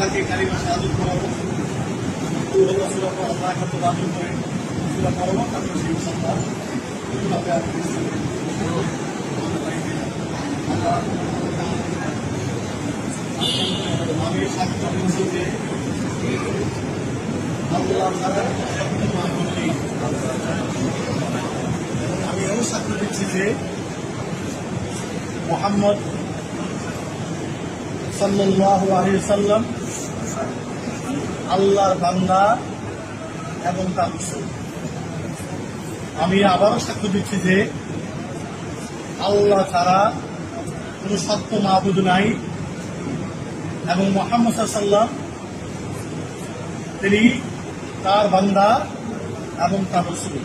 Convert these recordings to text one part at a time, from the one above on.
তাকে কারিমা সাহায্য করাবো সুরা সুরা পড়া খাদ্য রাজু করে সুরা পড়াবো তারপর সেই সন্তান আমি আল্লাহ এও সাক্ষ্য দিচ্ছি যে মোহাম্মদ সাল্লাম আল্লাহর বান্দা এবং তার আমি আবারও সাক্ষ্য দিচ্ছি যে আল্লাহ ছাড়া কোনো সত্য মাহবুদ নাই এবং মোহাম্মদ সাল্লাম তিনি তার বান্দা এবং তার রসুল।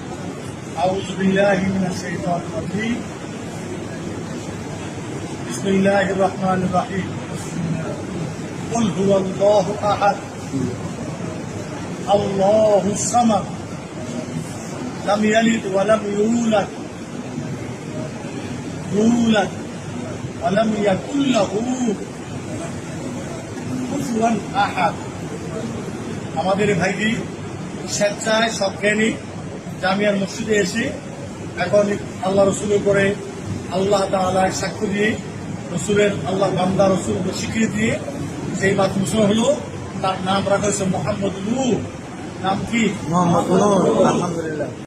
আউযু বিল্লাহি মিনাশ শাইতানির রাজিম। বিসমিল্লাহির রহমানির রহিম। قل هو الله احد الله الصمد لم يلد ولم يولد يولد ولم يكن له كفوا احد আমাদের এই ভাইটি স্বেচ্ছায় সজ্ঞানী জামিয়ার মসজিদে এসে এখন আল্লাহ রসুলের করে আল্লাহ তালার সাক্ষ্য দিয়ে রসুলের আল্লাহ বান্দা রসুল স্বীকৃতি দিয়ে সেই বাথরুম হলো তার নাম রাখা হয়েছে মোহাম্মদ নূর। নাম কি? মোহাম্মদ নূর আলহামদুলিল্লাহ।